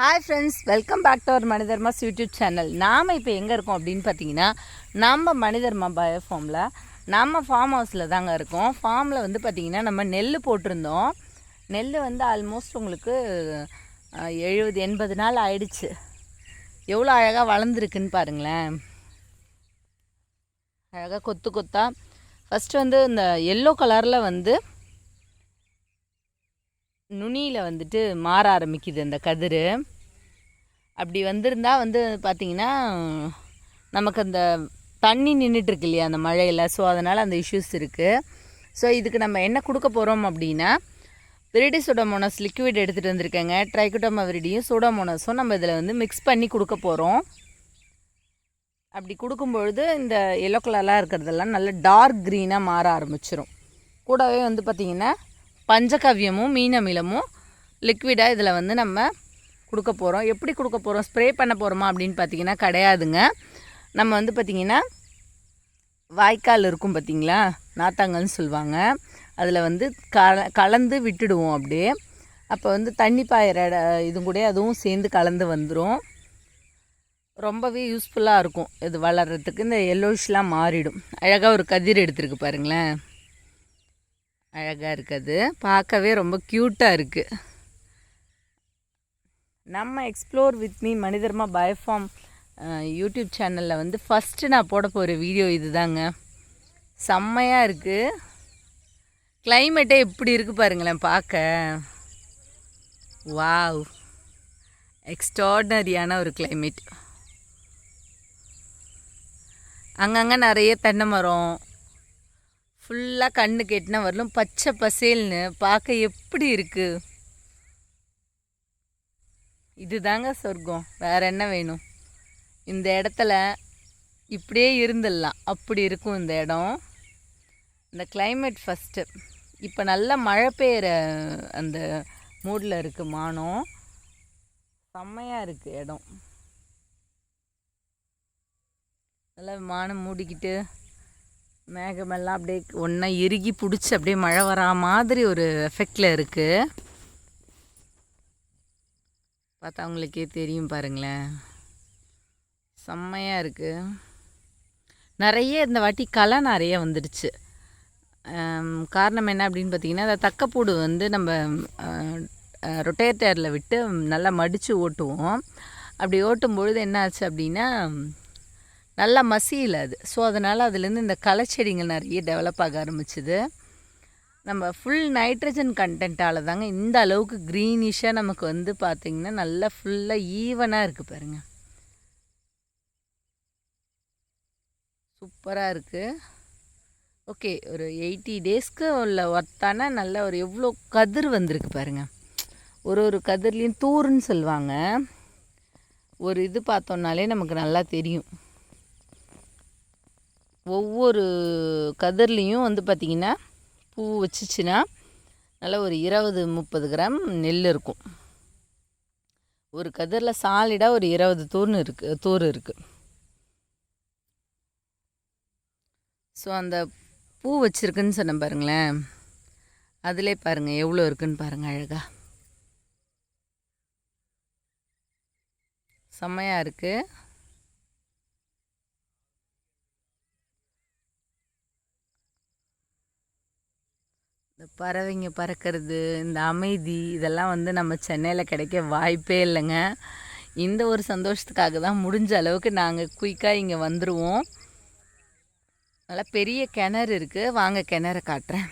Hi friends welcome back to our மனிதர்மாஸ் YouTube channel நாம் இப்போ எங்கே இருக்கோம் அப்படின்னு பார்த்தீங்கன்னா நம்ம மனிதர்மா பயோ ஃபார்மில் நம்ம ஃபார்ம் ஹவுஸில் தாங்க இருக்கோம். ஃபார்மில் வந்து பார்த்திங்கன்னா நம்ம நெல் போட்டிருந்தோம். நெல் வந்து ஆல்மோஸ்ட் உங்களுக்கு எழுபது எண்பது நாள் ஆயிடுச்சு. எவ்வளோ அழகாக வளர்ந்துருக்குன்னு பாருங்களேன். அழகாக கொத்து கொத்தா ஃபஸ்ட்டு வந்து இந்த எல்லோ கலரில் வந்து நுனியில் வந்துட்டு மாற ஆரம்பிக்குது அந்த கதிர். அப்படி வந்திருந்தால் வந்து பார்த்திங்கன்னா நமக்கு அந்த தண்ணி நின்றுட்டுருக்கு இல்லையா அந்த மழையில். ஸோ அதனால் அந்த இஷ்யூஸ் இருக்குது ஸோ இதுக்கு நம்ம என்ன கொடுக்க போகிறோம் அப்படின்னா விரிடி சூடோமோனஸ் லிக்விட் எடுத்துகிட்டு வந்திருக்கேங்க. ட்ரைகுட்டோமா விரிடியும் சூடோமோனஸும் நம்ம இதில் வந்து மிக்ஸ் பண்ணி கொடுக்க போகிறோம் அப்படி கொடுக்கும்பொழுது இந்த எல்லோ கலர்லாம் இருக்கிறதெல்லாம் நல்ல டார்க் க்ரீனாக மாற ஆரம்பிச்சிரும். கூடவே வந்து பார்த்திங்கன்னா பஞ்சகவ்யமும் மீனமிலமும் லிக்விடாக இதில் வந்து நம்ம கொடுக்க போகிறோம் எப்படி கொடுக்க போகிறோம் ஸ்ப்ரே பண்ண போகிறோமா அப்படின்னு பார்த்தீங்கன்னா கிடையாதுங்க. நம்ம வந்து பார்த்திங்கன்னா வாய்க்கால் இருக்கும் பார்த்தீங்களா நாத்தாங்கல்னு சொல்லுவாங்க. அதில் வந்து கல கலந்து விட்டுடுவோம் அப்படியே. அப்போ வந்து தண்ணி பாயிற இட- இது கூட அதுவும் சேர்ந்து கலந்து வந்துடும் ரொம்பவே யூஸ்ஃபுல்லாக இருக்கும். இது வளர்கிறதுக்கு இந்த எல்லோஷ்லாம் மாறிடும். அழகாக ஒரு கதிர் எடுத்துருக்கு பாருங்களேன். அழகாக இருக்குது. பார்க்கவே ரொம்ப க்யூட்டாக இருக்குது நம்ம explore with me Manidharma biofarm YouTube சேனலில் வந்து ஃபஸ்ட்டு நான் போட போகிற வீடியோ இதுதாங்க. செம்மையாக இருக்குது கிளைமேட்டே எப்படி இருக்குது பாருங்களேன் பார்க்க. வாவ் எக்ஸ்ட்ராடனரியான ஒரு கிளைமேட் அங்கங்கே நிறைய தென்னை மரம் ஃபுல்லாக கண்ணுக்கு எட்டின வரலும் பச்சை பசேல்னு பார்க்க எப்படி இருக்குது இதுதாங்க சொர்க்கம். வேற என்ன வேணும்? இந்த இடத்துல இப்படியே இருந்துடலாம். அப்படி இருக்கும் இந்த இடம். இந்த கிளைமேட் ஃபஸ்ட்டு இப்போ நல்லா மழை பெய்கிற அந்த மூடில் இருக்குது மானம். செம்மையாக இருக்குது இடம். நல்லா மானம் மூடிக்கிட்டு மேகமெல்லாம் அப்படியே ஒன்றா இறுகி பிடிச்சி அப்படியே மழை வரா மாதிரி ஒரு எஃபெக்டில் இருக்குது பார்த்தா உங்களுக்கே தெரியும் பாருங்களேன். செம்மையாக இருக்குது நிறைய இந்த வாட்டி களை நிறைய வந்துடுச்சு. காரணம் என்ன அப்படின்னு பார்த்தீங்கன்னா அந்த தக்கப்பூடு வந்து நம்ம ரொட்டேட்டரில் விட்டு நல்லா மடித்து ஓட்டுவோம். அப்படி ஓட்டும் பொழுது என்ன ஆச்சு அப்படின்னா நல்லா மசியல அது. ஸோ அதனால் அதுலேருந்து இந்த களைச்செடிகள் நிறைய டெவலப் ஆக ஆரம்பிச்சுது. நம்ம ஃபுல் நைட்ரஜன் கண்டென்ட்டால் தாங்க இந்த அளவுக்கு க்ரீனிஷாக நமக்கு வந்து பார்த்திங்கன்னா நல்லா ஃபுல்லாக ஈவனாக இருக்குது பாருங்க. சூப்பராக இருக்குது ஓகே ஒரு எயிட்டி டேஸ்க்கு உள்ள ஒர்த்தான நல்ல ஒரு எவ்வளோ கதிர் வந்திருக்கு பாருங்க. ஒரு ஒரு கதிர்லேயும் தூருன்னு சொல்லுவாங்க. ஒரு இது பார்த்தோம்னாலே நமக்கு நல்லா தெரியும். ஒவ்வொரு கதிர்லேயும் வந்து பார்த்திங்கன்னா பூ வச்சுச்சுன்னா நல்லா ஒரு இருபது முப்பது கிராம் நெல் இருக்கும். ஒரு கதிரில் சாலிடாக ஒரு இருபது தூர்னு இருக்குது தூர் இருக்குது ஸோ அந்த பூ வச்சுருக்குன்னு சொன்னேன் பாருங்களேன். அதிலே பாருங்கள் எவ்வளோ இருக்குன்னு பாருங்கள் அழகாக செம்மையாக இருக்குது இந்த பறவைங்க பறக்கிறது இந்த அமைதி இதெல்லாம் வந்து நம்ம சென்னையில் கிடைக்க வாய்ப்பே இல்லைங்க. இந்த ஒரு சந்தோஷத்துக்காக தான் முடிஞ்ச அளவுக்கு நாங்கள் குயிக்காக இங்கே வந்துடுவோம் நல்லா பெரிய கிணறு இருக்குது வாங்க கிணற காட்டுறேன்.